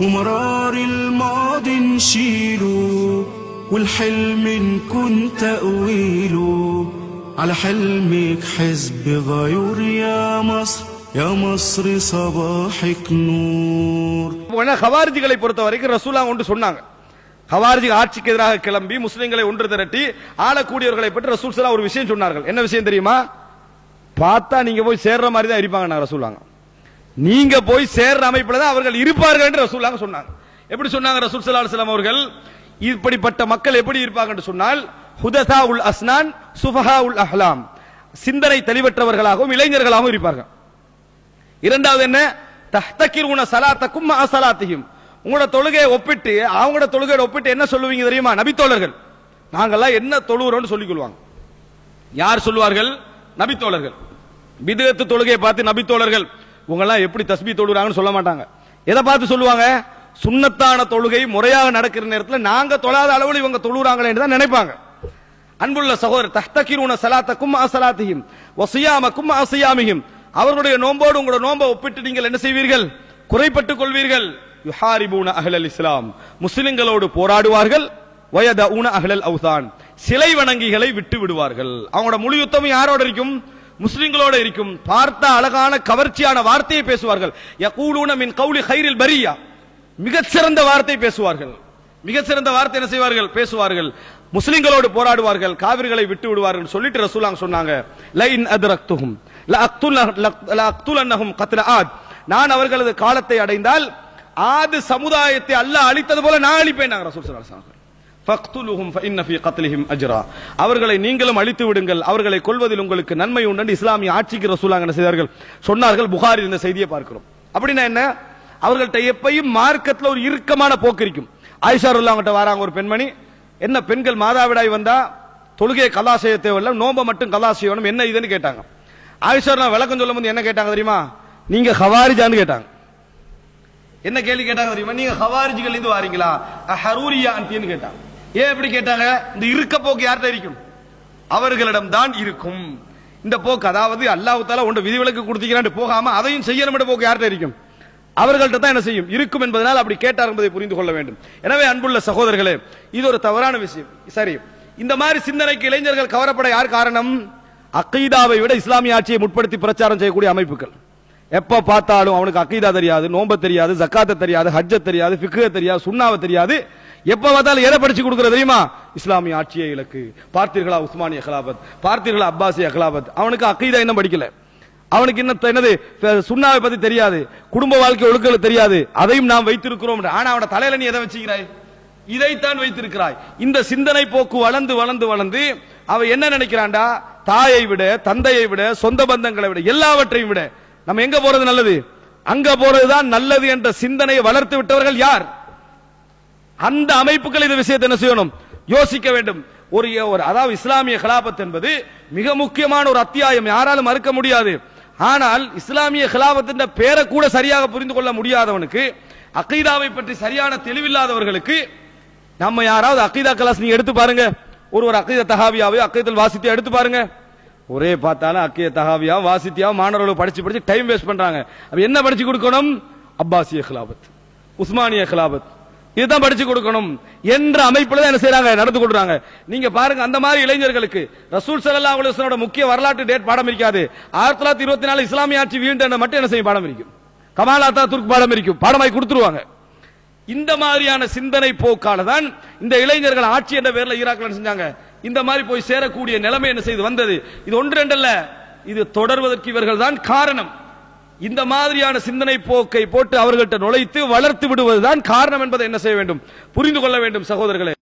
ومرار الماضي نشيله والحلم نكون تأويله على حلمك حزب غيور يا مصر يا مصر صباحك نور ஏன்னா ஹவாரிஜிகளை பொறுத்த வரைக்கும் ரசூலா ஒன்று சொன்னாங்க ஹவாரிஜி ஆட்சிக்கு எதிராக கிளம்பி முஸ்லிம்களை ஒன்று திரட்டி ஆளக்கூடியவர்களை பற்றி ரசூல் ஸல்லல்லாஹு ஒரு விஷயம் சொன்னார்கள் என்ன விஷயம் தெரியுமா பார்த்தா நீங்க போய் சேர்ற மாதிரி தான் இருப்பாங்க நான் ரசூலாங்க நீங்க போய் சேர்ற அமைப்புல தான் அவர்கள் இருப்பார்கள் என்று ரசூலாங்க சொன்னாங்க எப்படி சொன்னாங்க ரசூல் சல்லா அவர்கள்? இப்படிப்பட்ட மக்கள் எப்படி இருப்பாங்க என்று சொன்னால் ஹுதசா உல் அஸ்னான் சுஃபஹா உல் அஹ்லாம். சிந்தனை தெளிவற்றவர்களாகவும் இளைஞர்களாகவும் இருப்பார்கள். இரண்டாவது என்ன? தஹ்தகிருன சலாத்தக்கும் அசலாத்தையும் உங்களோட தொழுகையை ஒப்பிட்டு அவங்களோட தொழுகையோட ஒப்பிட்டு என்ன சொல்லுவீங்க தெரியுமா? நபித்தோழர்கள். நாங்கெல்லாம் என்ன தொழுகிறோம்னு சொல்லிக் கொள்வாங்க. யார் சொல்லுவார்கள்? நபித்தோழர்கள். விதத்து தொழுகையை பார்த்து நபித்தோழர்கள். இவங்கெல்லாம் எப்படி தஸ்பி தொழுகிறாங்கன்னு சொல்ல மாட்டாங்க. எதை பார்த்து சொல்லுவாங்க? சுன்னத்தான தொழுகை முறையாக நடக்கிற நேரத்தில் நாங்க தொழாத அளவில் இவங்க தொழுகிறாங்களேன்னு தான் நினைப்பாங்க. அன்புள்ள சகோதரர் தஹ்தகிருன சலாத்தக்கும் அசலாத்திஹிம் வசியாமக்கும் அசியாமியும் அவர்களுடைய நோம்போடு உங்களோட நோன்பை ஒப்பிட்டு நீங்கள் என்ன செய்வீர்கள்? குறைப்பட்டுக் கொள்வீர்கள். யுஹாரிபூன அஹ்லல் இஸ்லாம். முஸ்லிம்களோடு போராடுவார்கள். வயத ஊன அஹ்லல் அவுதான் சிலை வணங்கிகளை விட்டு விடுவார்கள். அவங்களோட முழு யுத்தமும் யாரோட இருக்கும்? முஸ்லிம்களோட இருக்கும் பார்த்த அழகான கவர்ச்சியான வார்த்தையை பேசுவார்கள். யகூலூன மின் கவுலி ஹைரில் பரியா. மிகச்சிறந்த வார்த்தை பேசுவார்கள். மிகச்சிறந்த வார்த்தை என்ன செய்வார்கள்? பேசுவார்கள். முஸ்லிம்களோடு போராடுவார்கள். காவிர்களை விட்டு விடுவார்கள் சொல்லிட்டு ரசூலாங்க சொன்னாங்க. லைன் அத்ரக்துஹும். லஅக்துலன்னஹும் கத்ல ஆத். நான் அவர்களது காலத்தை அடைந்தால் ஆது சமுதாயத்தை அல்லாஹ் அழித்தது போல நான் அழிப்பேன் நாங்க ரசூல் ஸல்லல்லாஹு அவர்களை நீங்களும் அழித்து விடுங்கள். அவர்களை கொல்வதில் உங்களுக்கு நன்மை உண்டு இஸ்லாமிய ஆட்சிக்கு ரசூலாங்க செய்தார்கள்? சொன்னார்கள். புகாரி இந்த செய்தியை பார்க்கிறோம். அப்படின்னா என்ன? அவர்கள்ட்ட எப்பையும் மார்க்கத்தில் ஒரு இறுக்கமான போக்கு இருக்கும். ஆயிஷா அவங்ககிட்ட வராங்க ஒரு பெண்மணி. என்ன பெண்கள் மாதாவிடாய் வந்தா தொழுகையை கலா செய்ய தேவையில்ல நோம்ப மட்டும் கலா செய்யணும் என்ன இதுன்னு கேட்டாங்க. ஆயிஷா விளக்கம் சொல்லும் போது என்ன கேட்டாங்க தெரியுமா? நீங்க ஹவாரிஜான்னு கேட்டாங்க. என்ன கேள்வி கேட்டாங்க தெரியுமா? நீங்க ஹவாரிஜிகள் இருந்து வாரீங்களா? ஹரூரியா அன்பின்னு கேட்டாங்க. ஏன் எப்படி கேட்டாங்க? இந்த இருக்க போக்கு யார்கிட்ட இருக்கும்? அவர்களிடம் தான் இருக்கும். இந்த போக்கு அதாவது அல்லாஹு தாலா ஒன்று விதிவிலக்கு கொடுத்துக்கிறான் போகாம அதையும் செய்யணும் போக்கு யார்கிட்ட இருக்கும்? அவர்கள்ட்ட தான் என்ன செய்யும்? இருக்கும் என்பதனால் அப்படி கேட்டார் என்பதை புரிந்து கொள்ள வேண்டும். எனவே அன்புள்ள சகோதரர்களே இது ஒரு தவறான விஷயம். சரி இந்த மாதிரி சிந்தனைக்கு இளைஞர்கள் கவரப்பட யார் காரணம்? அக்கீதாவை விட இஸ்லாமிய ஆட்சியை முற்படுத்தி பிரச்சாரம் செய்யக்கூடிய அமைப்புகள். எப்ப பார்த்தாலும் அவனுக்கு அக்கீதா தெரியாது நோம்ப தெரியாது ஜக்காத்த தெரியாது ஹஜ்ஜ தெரியாது ஃபிக்ஹ தெரியாது சுண்ணாவை தெரியாது. எப்ப பார்த்தாலும் எதை படிச்சு கொடுக்குற தெரியுமா? இஸ்லாமிய ஆட்சியை இலக்கு. பார்த்தீர்களா உஸ்மானிய அகலாபத்? பார்த்தீர்களா அப்பாசிய கலாபத் அவனுக்கு அக்கீதா இன்னும் படிக்கல. அவனுக்கு என்ன என்னது? சுண்ணாவை பத்தி தெரியாது. குடும்ப வாழ்க்கை ஒழுக்கல தெரியாது. அதையும் நாம் வைத்திருக்கிறோம். ஆனா அவன தலையில நீ எதை வச்சுக்கிறாய்? இதைத்தான் வைத்திருக்கிறாய். இந்த சிந்தனை போக்கு வளர்ந்து வளர்ந்து வளர்ந்து அவ என்ன நினைக்கிறான்டா? தாயை விட தந்தையை விட சொந்த பந்தங்களை விட எல்லாவற்றையும் விட. நம்ம எங்க போறது நல்லது? அங்க போறதுதான் நல்லது என்ற சிந்தனையை வளர்த்து விட்டவர்கள் யார்? அந்த அமைப்புகள் இந்த விஷயத்தை என்ன செய்யணும்? யோசிக்க வேண்டும். ஒரு ஒரு அதாவது இஸ்லாமிய கலாபத் என்பது மிக முக்கியமான ஒரு அத்தியாயம். யாராலும் மறுக்க முடியாது. ஆனால் இஸ்லாமிய கலாபத்தின் பேரை கூட சரியாக புரிந்து கொள்ள முடியாதவனுக்கு அகீதாவை பற்றி சரியான தெளிவில்லாதவர்களுக்கு நம்ம யாராவது அகீதா கிளாஸ் நீங்க எடுத்து பாருங்க. ஒரு ஒரு அகீத தகாவியாவே அக்கீதல் வாசித்தியா எடுத்து பாருங்க. ஒரே பார்த்தாலும் அக்கிய தகாவியா வாசித்தியா மாணவர்கள் படிச்சு படிச்சு டைம் வேஸ்ட் பண்றாங்க. அப்ப என்ன படிச்சு கொடுக்கணும்? அப்பாசிய கிலாபத் உஸ்மானிய கிலாபத் இதுதான் படிச்சு கொடுக்கணும் என்ற அமைப்புல தான் என்ன செய்யறாங்க நடந்து கொடுறாங்க நீங்க பாருங்க அந்த மாதிரி இளைஞர்களுக்கு ரசூல் சல்லா அலைஹி முக்கிய வரலாற்று டேட் பாடம் இருக்காது. ஆயிரத்தி தொள்ளாயிரத்தி இருபத்தி நாலு இஸ்லாமிய ஆட்சி வீண்டு மட்டும் என்ன செய்யும்? பாடம் இருக்கும். கமாலாத்தா துர்க் பாடம் இருக்கும். பாடமாய் கொடுத்துருவாங்க. இந்த மாதிரியான சிந்தனை போக்கால தான் இந்த இளைஞர்கள் ஆட்சி என்ற பேர்ல ஈராக்ல செஞ்சாங்க? இந்த மாதிரி போய் சேரக்கூடிய நிலைமை என்ன செய்து வந்தது? இது ஒன்று ரெண்டல்ல இது தொடர்வதற்கு இவர்கள் தான் காரணம். இந்த மாதிரியான சிந்தனை போக்கை போட்டு அவர்கள்ட்ட நுழைத்து வளர்த்து விடுவதுதான் காரணம் என்பதை என்ன செய்ய வேண்டும்? புரிந்து கொள்ள வேண்டும் சகோதரர்களே.